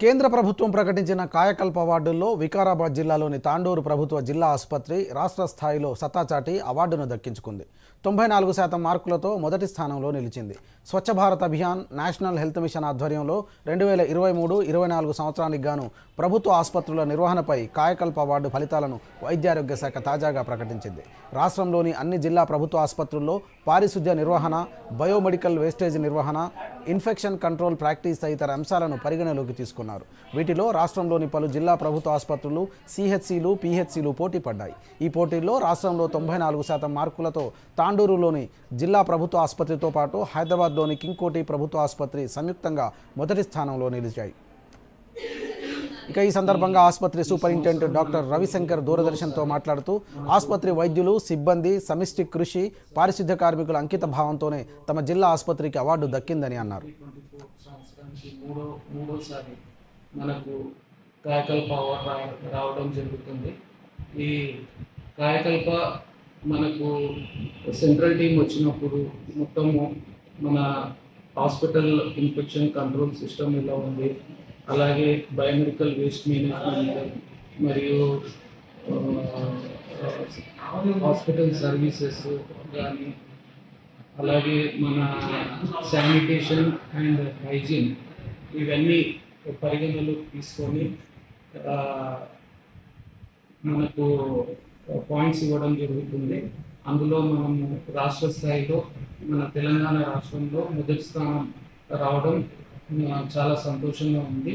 కేంద్ర ప్రభుత్వం ప్రకటించిన కాయకల్ప అవార్డుల్లో వికారాబాద్ జిల్లాలోని తాండూరు ప్రభుత్వ జిల్లా ఆసుపత్రి రాష్ట్ర స్థాయిలో సత్తాచాటి అవార్డును దక్కించుకుంది. తొంభై నాలుగు శాతం మార్కులతో మొదటి స్థానంలో నిలిచింది. Swachh Bharat Abhiyan national health mission ఆధ్వర్యంలో రెండు వేల ఇరవై మూడు ఇరవై నాలుగు సంవత్సరానికి గాను ప్రభుత్వ ఆసుపత్రుల నిర్వహణపై కాయకల్ప అవార్డు ఫలితాలను వైద్యారోగ్య శాఖ తాజాగా ప్రకటించింది. రాష్ట్రంలోని అన్ని జిల్లా ప్రభుత్వ ఆసుపత్రుల్లో పారిశుద్ధ్య నిర్వహణ బయోమెడికల్ వేస్టేజ్ నిర్వహణ ఇన్ఫెక్షన్ కంట్రోల్ ప్రాక్టీస్ తదితర అంశాలను పరిగణలోకి తీసుకున్నారు వీటిలో రాష్ట్రంలోని పలు జిల్లా ప్రభుత్వ ఆసుపత్రులు సిహెచ్సిలు పిహెచ్సిలు పోటీ పడ్డాయి. ఈ పోటీల్లో రాష్ట్రంలో తొంభై నాలుగు శాతం మార్కులతో తాండూరులోని జిల్లా ప్రభుత్వ ఆసుపత్రితో పాటు హైదరాబాద్లోని కింగ్కోటి ప్రభుత్వ ఆసుపత్రి సంయుక్తంగా మొదటి స్థానంలో నిలిచాయి. ఇక ఈ సందర్భంగా ఆసుపత్రి సూపరింటెండెంట్ డాక్టర్ రవిశంకర్ దూరదర్శన్తో మాట్లాడుతూ ఆసుపత్రి వైద్యులు సిబ్బంది సమిష్టి కృషి పారిశుద్ధ్య కార్మికుల అంకిత భావంతోనే తమ జిల్లా ఆసుపత్రికి అవార్డు దక్కిందని అన్నారు. మనకు కాయకల్ప రావడం జరుగుతుంది. ఈ కాయకల్ప మనకు సెంట్రల్ టీం వచ్చినప్పుడు మొత్తము మన హాస్పిటల్ ఇన్ఫెక్షన్ కంట్రోల్ సిస్టమ్ ఎలా ఉంది. అలాగే బయోమెడికల్ వేస్ట్ మేనేజ్మెంట్ మరియు హాస్పిటల్ సర్వీసెస్ కానీ అలాగే మన శానిటేషన్ అండ్ హైజీన్ ఇవన్నీ పరిగణలోకి తీసుకొని మనకు పాయింట్స్ ఇవ్వడం జరుగుతుంది. అందులో మనము రాష్ట్ర స్థాయిలో మన తెలంగాణ రాష్ట్రంలో మొదటి స్థానం రావడం చాలా సంతోషంగా ఉంది.